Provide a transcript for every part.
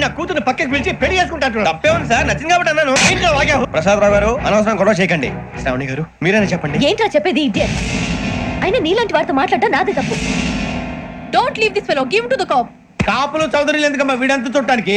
వీడు నా కూతురు పక్కకి పిలిచి పెళ్ళి చేసుకుంటాడు. తప్పే ఉంది సార్ నచ్చింది కాబట్టి అన్నాను. ఏంటో వాగావు ప్రసాద్ రావు గారు అనవసరం గొడవ చేయకండి. శ్రావణి గారు మీరైనా చెప్పండి. ఏంట్రా చెప్పేది ఇడియట్ అయినా నీలాంటి వారితో మాట్లాడటం నాదే తప్పు. Don't leave this fellow give to the cap కాపులు చౌదరులు ఎందుకమ్మా వీడంతా చుట్టానికి?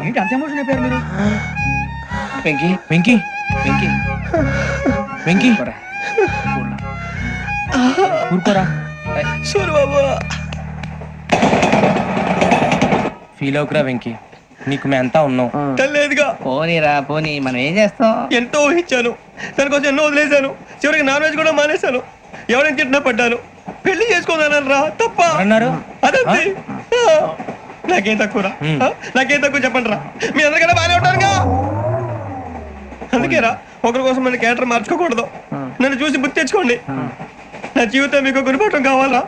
ఏంటి అంత ఎమోషన్ అయిపోయారు మీరు వెంకీ వెంకీ వెంకీ వెంకీ ఊరుకోరా ఫీల్ అవుకురా వెంకీ నీకు మేము అంతా ఉన్నాం లేదుగా పోనీరా పోనీ మనం ఏం చేస్తాం? ఎంతో ఊహించాను. దానికోసం ఎన్నో వదిలేశాను. చివరికి నాన్ వెజ్ కూడా మానేశాను. ఎవరైనా తిట్టినా పడ్డాను. పెళ్ళి చేసుకోదానని రా. తప్ప. అన్నారు అదే నాకేం తక్కువరా? నాకేం తక్కువ చెప్పండి రా. మీ అందరికన్నా బాగానే ఉంటారుగా అందుకేరా ఒకరి కోసం మన క్యారెక్టర్ మార్చుకోకూడదు. నన్ను చూసి గుర్తు తెచ్చుకోండి. నా జీవితం మీకు గురిపటం కావాలా.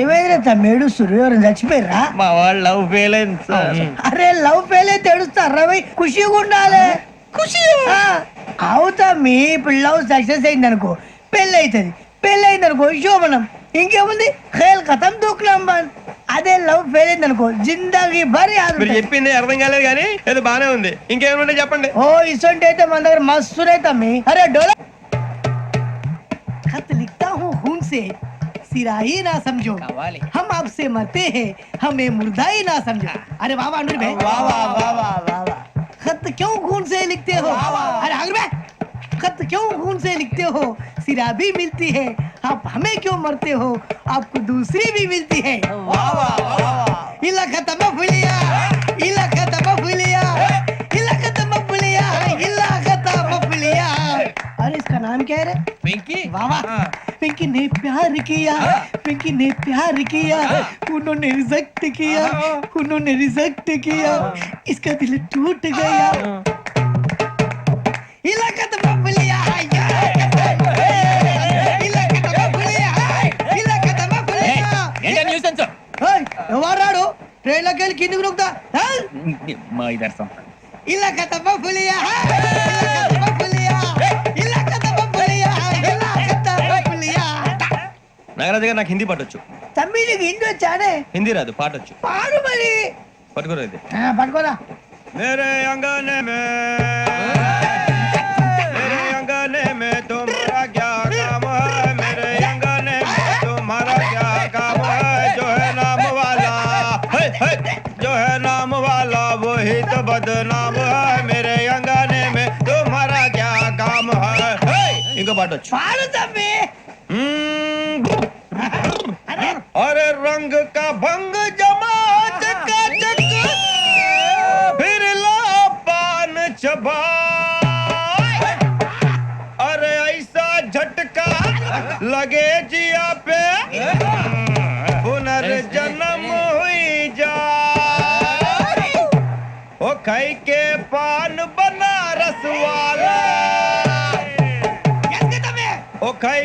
ఏమైందిరా తమ్మేడు సూర్యవరం చచ్చిపోయిరా మా వాళ్ళు లవ్ ఫెయిల్ అయింది సార్. అరే లవ్ ఫెయిల్ అయితే ఏడుస్తారా భయ్. ఖుషిగా ఉండాలి. ఖుషి? అవుతా మీ ఇప్పుడు లవ్ సక్సెస్ అయింది అనుకో పెళ్ళి అవుతుంది పెళ్ళి అయింది అనుకో శోభనం. ఇంకేముంది? ఖేల్ కథం దూకులాం బాన్. అదే లవ్ ఫెయిల్ అయింది అనుకో జిందాగీ భారీ మీరు చెప్పింది అర్థం కాలేదు కానీ ఏదో బానే ఉంది. ఇంకేమైనా చెప్పండి. ఓ ఇసొంటి అయితే మన దగ్గర మస్తు తమ్మి. అరే డోలా खत लिखता हूँ खून से सिरा ही ना समझो। हम आपसे मरते हैं हमें मुर्दा ही ना समझो। अरे वाह वाह अनुर भाई। वाह वाह वाह वाह वाह वाह। खत क्यों खून से लिखते हो? अरे अनुर भाई खत क्यों खून से लिखते हो? सिरा भी मिलती है आप हमें क्यों मरते हो? आपको दूसरी भी मिलती है। इला खत्म फुलिया इला खत्म फुलिया इला खत्म फुलिया इला खत्म फुलिया अरे इसका नाम क्या है रे? వెంకీ वाह वाह। पिंकी ने प्यार किया पिंकी ने प्यार किया उन्होंने रिजेक्ट किया उन्होंने रिजेक्ट किया इसका दिल टूट गया इलाका तो बबलिया इलाका तो बबलिया इलाका तो बबलिया న్యూసెన్స్ ఏయ్, ఎవరాడు ట్రైన్లోకి వెళ్ళి కిందికి నొక్కుతా మా ఇదర్శం ఇలాక తప్ప పులియా ఇలాక తప్ప పులియా రాదుగా నాకు హిందీ పట్టొచ్చు తమ్మి హిందీ వచ్చానే హిందీ రాదు పాటొచ్చు. పాడు మరి. పట్టుకోరా ఇది. పట్టుకోరా. మేరే అంగనే మే. మేరే అంగనే మే క్యా మేరే మే బదనామ మేరే అంగనే మే తుమ్హారా క్యా కామ హై. ఇంకో పాట వచ్చు పాడు తమ్మి. रंग का भंग जमा चका चक फिर ला पान चबा अरे ऐसा झटका लगे जिया पे। पुनर्जन्म हुई जा ओ खाई के पान बनारस वाला। ओ खाई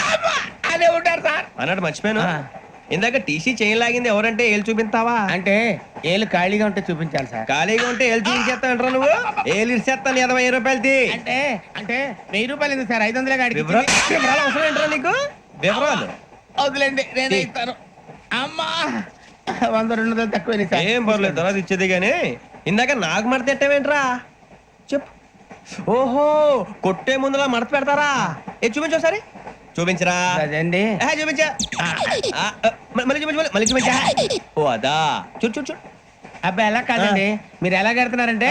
అదే ఉంటారు సార్. అన్నట్టు మర్చిపోయాను. ఇందాక టీసీ చేయి లాగింది ఎవరంటే ఏళ్ళు చూపిస్తావా అంటే ఏళ్ళు ఖాళీగా ఉంటే చూపించాలి సార్. ఖాళీగా ఉంటే ఏళ్ళు చూపించేస్తానంటారా నువ్వు? ఏళ్ళు ఇచ్చేస్తాను ఇరవై రూపాయలది. అంటే అంటే వెయ్యి రూపాయలు ఎందుకు సార్? ఐదు వందలే వివరాలు అవసరం ఏంట్రా నీకు? వివరాలు. వదిలేండి నేనే ఇస్తాను. అమ్మా వంద రెండు వందలు తక్కువ సార్. ఏం పర్లేదు తర్వాత ఇచ్చేది కానీ ఇందాక నాకు మడత పెట్టావేంట్రా? చెప్పు. ఓహో కొట్టే ముందులా మడత పెడతారా? ఏ చూపించు ఒకసారి. చూపించరా. అదండి చూపించా. మళ్ళీ చూపించు మళ్ళీ- చూపించా. ఓ అదా. చూడు చూడు చూడు. అబ్బాయి ఎలా కాదండి. మీరు ఎలా కడుతున్నారంటే.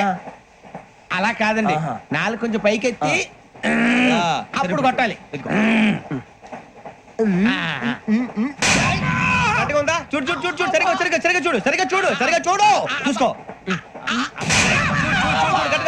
అలా కాదండి. నాలుగు కొంచెం పైకెత్తి అప్పుడు. కొట్టాలి. చూడు చూడు చూడు చూడు. సరిగా సరిగా సరిగా చూడు సరిగా చూడు. సరిగా చూడు చూసుకో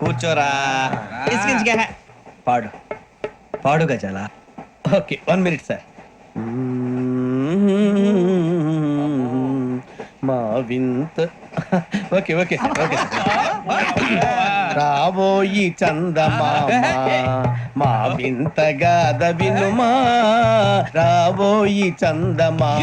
కూర్చోరా. ఇసికించుకే. పాడు. పాడు గజాల. Okay one minute sir. మా వింత. Okay okay sir okay. రాబోయి చందమామ. మా వింత గాథ వినుమా. రాబోయి చందమామ.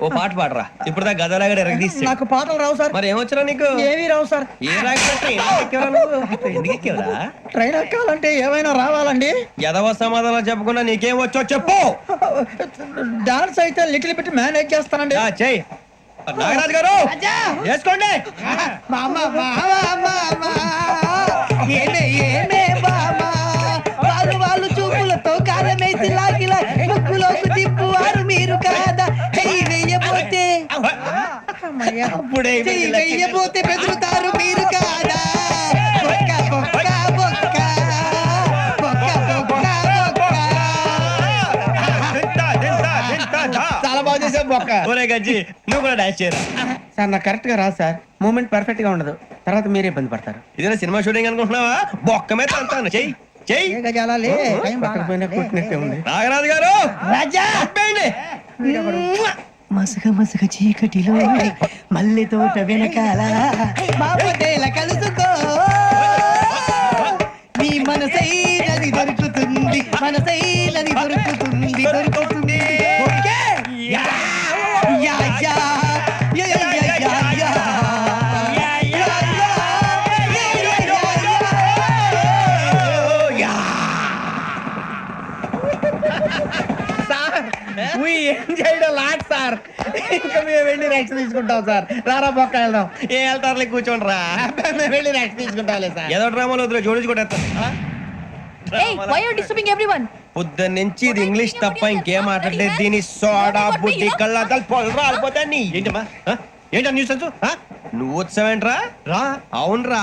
ఓ పాట పాడరా. ఇప్పుడు దా గదలాగడ ఎరగదీసి నాకు పాటలు రావు సార్. మరి ఏమొచ్చరా నీకు? ఏమీ రావు సార్. ఏ ఎక్కేవరా? ట్రైన్ ఎక్కాలంటే ఏమైనా రావాలండి? ఎదవ సమాధానం చెప్పకుండా నీకేం వచ్చో చెప్పు. డాన్స్ అయితే లిటిల్ బిట్ మేనేజ్ చేస్తానండి ఆ, చెయ్ నాగరాజు గారు! చేసుకోండి మామ మామ మామ ఏమే అప్పుడే వెయ్యబోతే బెదురుతారు మీరు కాదా. చాలా బాగా చేసావు బొక్క. ఒరే గజ్జి నువ్వు కూడా డాన్స్ చేయరా? సార్ నాకు కరెక్ట్గా రాదు సార్. మూమెంట్ పర్ఫెక్ట్గా ఉండదు. తర్వాత మీరే ఇబ్బంది పడతారు. ఇదేనా సినిమా షూటింగ్ అనుకుంటున్నావా? బొక్క మీద అంటాను. చెయ్యి చెయ్యి. నాగరాజు గారు రాజా! మసగ మసగ చీకటిలో మల్లె తోట వెనకాల బాబుదేల కలుసుకో నీ మనసైనది దొరుకుతుంది మనసైనది దొరుకుతుంది దొరుకుతుంది Ha ha ha! Yeah, yeah, yeah, yeah. Sir ఇంకా మేము వెళ్ళి రెక్స్ తీసుకుంటాం సార్ రారా పక్క వెళ్దాం. ఏ వెళ్తారులే కూర్చోండి రా. మేము వెళ్ళి రెక్స్ తీసుకుంటాంలే సార్ ఏదో డ్రామాలో వద్దులే జోడించుకుంటా Hey, why are you disturbing everyone? పొద్దున్న నుంచి ఇది ఇంగ్లీష్ తప్ప ఇంకేం మాట్లాడలేదు. దీని సోడా బుద్ధి కళ్ళ పొలం ఏంటమ్మా? ఏంటా న్యూస్ నువ్వు వచ్చావేంట్రా? రా. అవునరా.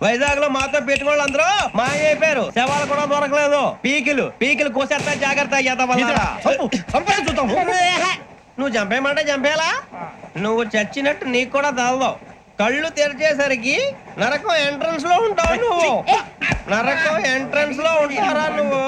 వైజాగ్లో మాతో పెట్టుకోళ్ళు అందరూ మాయైపోయారు శవాలు కూడా దొరకలేదు. పీకిలు. పీకిలు కోసేస్తా జాగ్రత్త నువ్వు చంపేయమంటే చంపేలా నువ్వు చచ్చినట్టు నీకు కూడా తగదు కళ్ళు తెరిచేసరికి నరకం ఎంట్రన్స్లో ఉంటావు నువ్వు. నరకం ఎంట్రన్స్లో ఉంటారా నువ్వు?